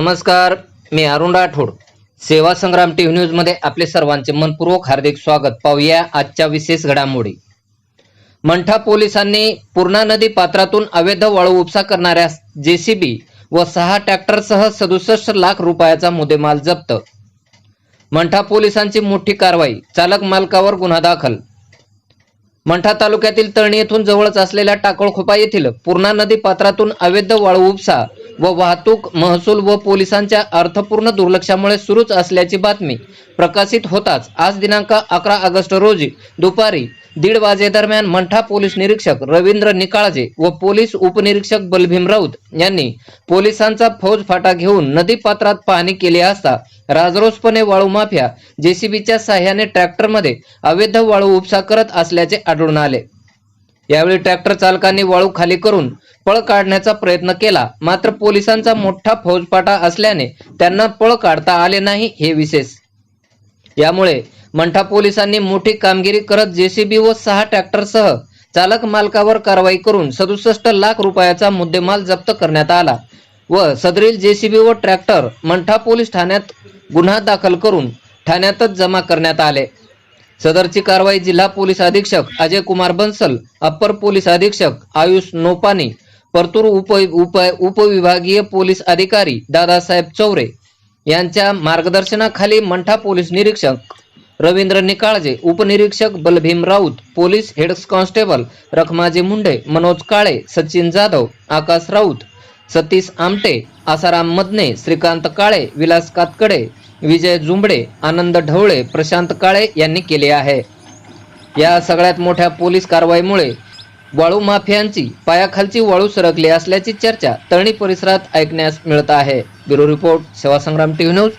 नमस्कार मी अरुण राठोड. सेवा संग्राम टीव्ही न्यूजमध्ये आपले सर्वांचे मनपूर्वक हार्दिक स्वागत. पाहूया आजच्या विशेष घडामोडी. मंठा पोलिसांनी पूर्णा नदी पात्रातून अवैध वाळू उपसा करणाऱ्या जेसीबी व सहा ट्रॅक्टरसह सदुसष्ट लाख रुपयाचा मुद्देमाल जप्त. मंठा पोलिसांची मोठी कारवाई चालक मालकावर गुन्हा दाखल. मंठा तालुक्यातील तळणी येथून जवळच असलेल्या टाकळखोपा येथील पूर्णा नदी पात्रातून अवैध वाळू उपसा व वाहतूक महसूल व पोलिसांच्या अर्थपूर्ण दुर्लक्षामुळे सुरूच असल्याची बातमी प्रकाशित होताच. आज दिनांक अकरा ऑगस्ट रोजी दुपारी दीड वाजेदरम्यान मंठा पोलीस निरीक्षक रवींद्र निकाळजे व पोलीस उपनिरीक्षक बलभीम राऊत यांनी पोलिसांचा फौज फाटा घेऊन नदी पात्रात पाहणी केली असता राजरोसपणे वाळू माफिया जेसीबीच्या साह्याने ट्रॅक्टरमध्ये अवैध वाळू उपसा करत असल्याचे आढळून आले. यावेळी ट्रॅक्टर चालकांनी वाळू खाली करून पळ काढण्याचा प्रयत्न केला. मात्र पोलिसांचा मोठा फौजपाटा असल्याने त्यांना पळ काढता आले नाही हे विशेष. यामुळे मंठा पोलिसांनी मोठी कामगिरी करत जेसीबी व सहा ट्रॅक्टरसह चालक मालकावर कारवाई करून सदुसष्ट लाख रुपयाचा मुद्देमाल जप्त करण्यात आला व सदरील जेसीबी व ट्रॅक्टर मंठा पोलीस ठाण्यात गुन्हा दाखल करून ठाण्यातच जमा करण्यात आले. सदरची कारवाई जिल्हा पोलीस अधीक्षक अजय कुमार बन्सल अप्पर पोलीस अधीक्षक आयुष नोपानी परतूर उप उप उपविभागीय पोलीस अधिकारी दादासाहेब चौरे यांच्या मार्गदर्शनाखाली मंठा पोलीस निरीक्षक रवींद्र निकाळजे उपनिरीक्षक Balbhim Raut police head constable Rakhmaji Munde Manoj Kale Sachin Jadhav Akash Raut Satish Amte Asaram Madane Shrikant Kale Vilas Katkade Vijay Jumbade Anand Dhawale Prashant Kale यांनी केले आहे. या सगळ्यात मोठ्या पोलीस कारवाईमुळे वाळू माफियांची पायाखालची वाळू सरकली असल्याची चर्चा तळणी परिसरात ऐकण्यास मिळत आहे. ब्युरो रिपोर्ट सेवा संग्राम टीव्ही न्यूज